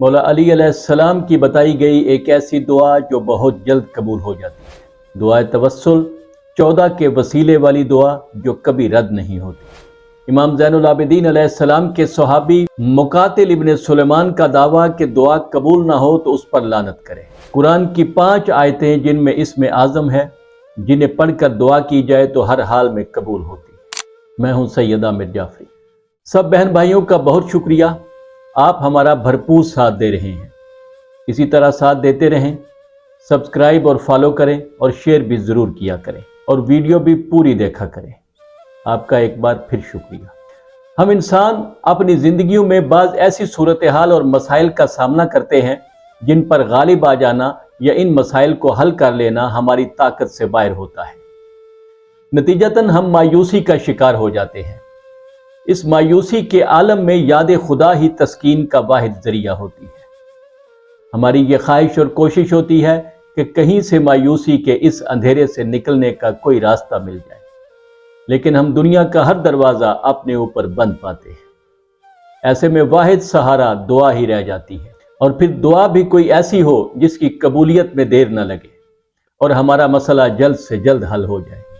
مولا علی علیہ السلام کی بتائی گئی ایک ایسی دعا جو بہت جلد قبول ہو جاتی ہے۔ دعائے توسل، چودہ کے وسیلے والی دعا جو کبھی رد نہیں ہوتی۔ امام زین العابدین علیہ السلام کے صحابی مقاتل ابن سلیمان کا دعویٰ کہ دعا قبول نہ ہو تو اس پر لانت کرے۔ قرآن کی پانچ آیتیں جن میں اس میں اعظم ہے، جنہیں پڑھ کر دعا کی جائے تو ہر حال میں قبول ہوتی۔ میں ہوں سید عامر جعفری۔ سب بہن بھائیوں کا بہت شکریہ۔ آپ ہمارا بھرپور ساتھ دے رہے ہیں۔ اسی طرح ساتھ دیتے رہیں، سبسکرائب اور فالو کریں اور شیئر بھی ضرور کیا کریں اور ویڈیو بھی پوری دیکھا کریں۔ آپ کا ایک بار پھر شکریہ۔ ہم انسان اپنی زندگیوں میں بعض ایسی صورتحال اور مسائل کا سامنا کرتے ہیں جن پر غالب آ جانا یا ان مسائل کو حل کر لینا ہماری طاقت سے باہر ہوتا ہے۔ نتیجتاً ہم مایوسی کا شکار ہو جاتے ہیں۔ اس مایوسی کے عالم میں یاد خدا ہی تسکین کا واحد ذریعہ ہوتی ہے۔ ہماری یہ خواہش اور کوشش ہوتی ہے کہ کہیں سے مایوسی کے اس اندھیرے سے نکلنے کا کوئی راستہ مل جائے۔ لیکن ہم دنیا کا ہر دروازہ اپنے اوپر بند پاتے ہیں۔ ایسے میں واحد سہارا دعا ہی رہ جاتی ہے۔ اور پھر دعا بھی کوئی ایسی ہو جس کی قبولیت میں دیر نہ لگے اور ہمارا مسئلہ جلد سے جلد حل ہو جائے۔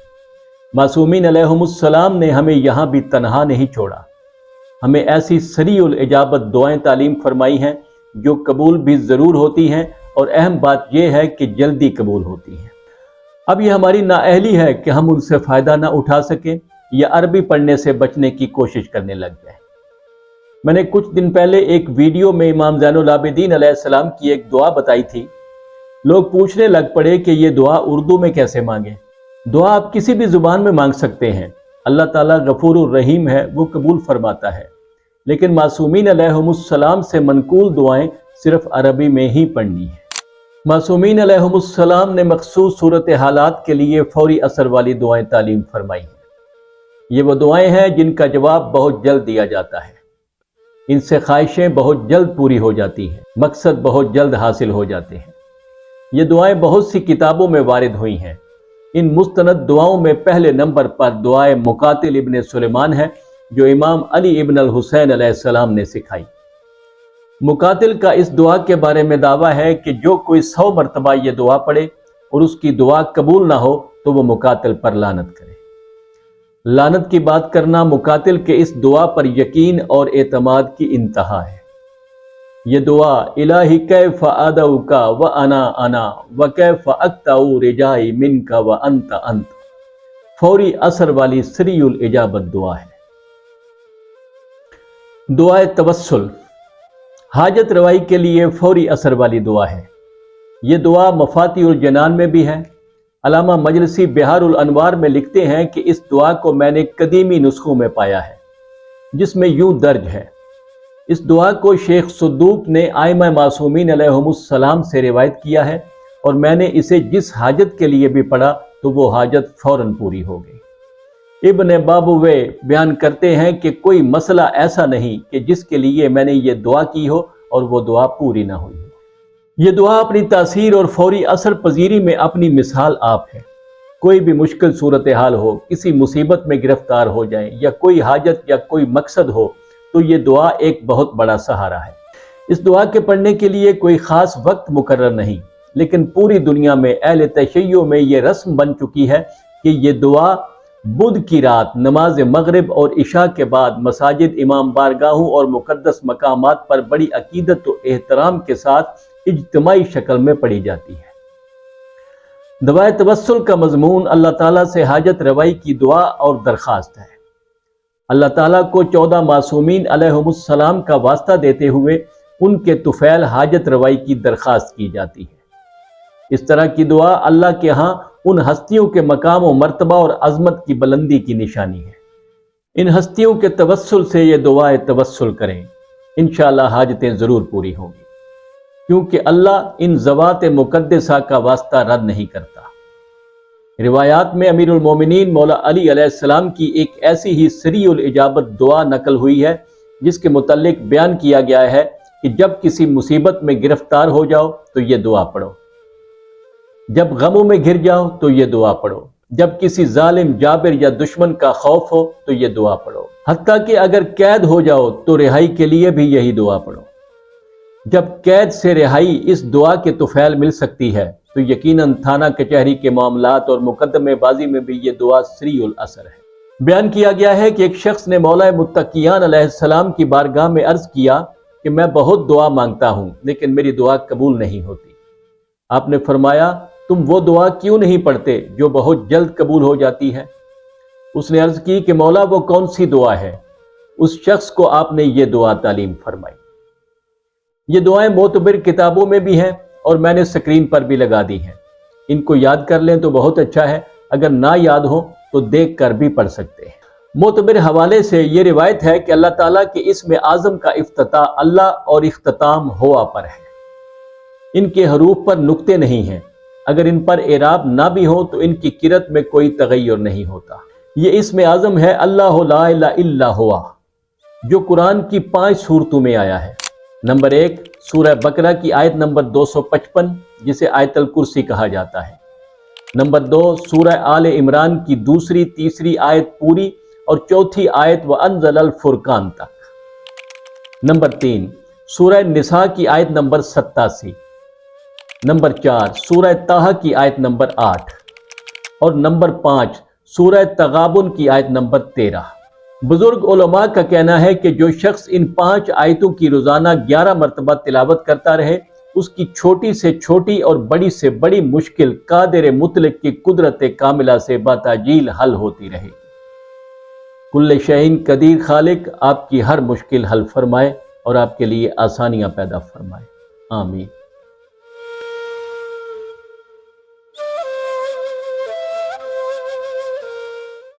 معصومین علیہ السلام نے ہمیں یہاں بھی تنہا نہیں چھوڑا۔ ہمیں ایسی سری الاجابت دعائیں تعلیم فرمائی ہیں جو قبول بھی ضرور ہوتی ہیں اور اہم بات یہ ہے کہ جلدی قبول ہوتی ہیں۔ اب یہ ہماری نااہلی ہے کہ ہم ان سے فائدہ نہ اٹھا سکیں یا عربی پڑھنے سے بچنے کی کوشش کرنے لگ جائیں۔ میں نے کچھ دن پہلے ایک ویڈیو میں امام زین العابدین علیہ السلام کی ایک دعا بتائی تھی۔ لوگ پوچھنے لگ پڑے کہ یہ دعا اردو میں کیسے مانگیں؟ دعا آپ کسی بھی زبان میں مانگ سکتے ہیں۔ اللہ تعالیٰ غفور الرحیم ہے، وہ قبول فرماتا ہے۔ لیکن معصومین علیہ السلام سے منقول دعائیں صرف عربی میں ہی پڑھنی ہیں۔ معصومین علیہ السلام نے مخصوص صورت حالات کے لیے فوری اثر والی دعائیں تعلیم فرمائی ہیں۔ یہ وہ دعائیں ہیں جن کا جواب بہت جلد دیا جاتا ہے۔ ان سے خواہشیں بہت جلد پوری ہو جاتی ہیں۔ مقصد بہت جلد حاصل ہو جاتے ہیں۔ یہ دعائیں بہت سی کتابوں میں وارد ہوئی ہیں۔ ان مستند دعاؤں میں پہلے نمبر پر دعائیں مقاتل ابن سلیمان ہے جو امام علی ابن الحسین علیہ السلام نے سکھائی۔ مقاتل کا اس دعا کے بارے میں دعویٰ ہے کہ جو کوئی سو مرتبہ یہ دعا پڑھے اور اس کی دعا قبول نہ ہو تو وہ مقاتل پر لانت کرے۔ لانت کی بات کرنا مقاتل کے اس دعا پر یقین اور اعتماد کی انتہا ہے۔ یہ دعا الہی کیف ادعو کا و انا انا و کیف اقتعو رجائی من کا و انت انت فوری اثر والی سری الاجابت دعا ہے۔ دعائے توسل، حاجت روائی کے لیے فوری اثر والی دعا ہے۔ یہ دعا مفاتی الجنان میں بھی ہے۔ علامہ مجلسی بہار الانوار میں لکھتے ہیں کہ اس دعا کو میں نے قدیمی نسخوں میں پایا ہے، جس میں یوں درج ہے۔ اس دعا کو شیخ صدوق نے آئمہ معصومین علیہ السلام سے روایت کیا ہے اور میں نے اسے جس حاجت کے لیے بھی پڑھا تو وہ حاجت فوراً پوری ہو گئی۔ ابن بابوے بیان کرتے ہیں کہ کوئی مسئلہ ایسا نہیں کہ جس کے لیے میں نے یہ دعا کی ہو اور وہ دعا پوری نہ ہوئی ہو۔ یہ دعا اپنی تاثیر اور فوری اثر پذیری میں اپنی مثال آپ ہے۔ کوئی بھی مشکل صورتحال ہو، کسی مصیبت میں گرفتار ہو جائیں یا کوئی حاجت یا کوئی مقصد ہو تو یہ دعا ایک بہت بڑا سہارا ہے۔ اس دعا کے پڑھنے کے لیے کوئی خاص وقت مقرر نہیں، لیکن پوری دنیا میں اہل تشیعوں میں یہ رسم بن چکی ہے کہ یہ دعا بدھ کی رات، نماز مغرب اور عشاء کے بعد مساجد، امام بارگاہوں اور مقدس مقامات پر بڑی عقیدت و احترام کے ساتھ اجتماعی شکل میں پڑھی جاتی ہے۔ دعائے توسل کا مضمون اللہ تعالیٰ سے حاجت روائی کی دعا اور درخواست ہے۔ اللہ تعالیٰ کو چودہ معصومین علیہ السلام کا واسطہ دیتے ہوئے ان کے طفیل حاجت روائی کی درخواست کی جاتی ہے۔ اس طرح کی دعا اللہ کے ہاں ان ہستیوں کے مقام و مرتبہ اور عظمت کی بلندی کی نشانی ہے۔ ان ہستیوں کے توسل سے یہ دعائیں توسل کریں۔ انشاءاللہ حاجتیں ضرور پوری ہوں گی۔ کیونکہ اللہ ان زوات مقدسہ کا واسطہ رد نہیں کرتا۔ روایات میں امیر المومنین مولا علی علیہ السلام کی ایک ایسی ہی سری الاجابت دعا نقل ہوئی ہے، جس کے متعلق بیان کیا گیا ہے کہ جب کسی مصیبت میں گرفتار ہو جاؤ تو یہ دعا پڑھو۔ جب غموں میں گر جاؤ تو یہ دعا پڑھو۔ جب کسی ظالم، جابر یا دشمن کا خوف ہو تو یہ دعا پڑھو۔ حتیٰ کہ اگر قید ہو جاؤ تو رہائی کے لیے بھی یہی دعا پڑھو۔ جب قید سے رہائی اس دعا کے توفیل مل سکتی ہے تو یقیناً تھانہ کچہری کے معاملات اور مقدمے بازی میں بھی یہ دعا سری الاثر ہے۔ بیان کیا گیا ہے کہ ایک شخص نے مولا متقیان علیہ السلام کی بارگاہ میں عرض کیا کہ میں بہت دعا مانگتا ہوں، لیکن میری دعا قبول نہیں ہوتی۔ آپ نے فرمایا، تم وہ دعا کیوں نہیں پڑھتے جو بہت جلد قبول ہو جاتی ہے؟ اس نے عرض کی کہ مولا، وہ کون سی دعا ہے؟ اس شخص کو آپ نے یہ دعا تعلیم فرمائی۔ یہ دعائیں معتبر کتابوں میں بھی ہیں۔ اور میں نے سکرین پر بھی لگا دی ہیں۔ ان کو یاد کر لیں تو بہت اچھا ہے، اگر نہ یاد ہو تو دیکھ کر بھی پڑھ سکتے ہیں۔ معتبر حوالے سے یہ روایت ہے کہ اللہ تعالیٰ کے اسم اعظم کا افتتاح اللہ اور اختتام ہوا پر ہے۔ ان کے حروف پر نقطے نہیں ہیں۔ اگر ان پر اعراب نہ بھی ہو تو ان کی کرت میں کوئی تغیر نہیں ہوتا۔ یہ اسم اعظم ہے اللہ لا الہ الا ہوا، جو قرآن کی پانچ صورتوں میں آیا ہے۔ نمبر ایک سورہ بقرہ کی آیت نمبر دو سو پچپن، جسے آیت الکرسی کہا جاتا ہے۔ نمبر دو، سورہ آل عمران کی دوسری، تیسری آیت پوری اور چوتھی آیت و انزل الفرقان تک۔ نمبر تین، سورہ نساء کی آیت نمبر ستاسی۔ نمبر چار، سورہ تاہا کی آیت نمبر آٹھ۔ اور نمبر پانچ، سورہ تغابن کی آیت نمبر تیرہ۔ بزرگ علماء کا کہنا ہے کہ جو شخص ان پانچ آیتوں کی روزانہ گیارہ مرتبہ تلاوت کرتا رہے، اس کی چھوٹی سے چھوٹی اور بڑی سے بڑی مشکل قادر مطلق کی قدرت کاملہ سے باتاجیل حل ہوتی رہے۔ کل شہین قدیر خالق، آپ کی ہر مشکل حل فرمائے اور آپ کے لیے آسانیاں پیدا فرمائے۔ آمین۔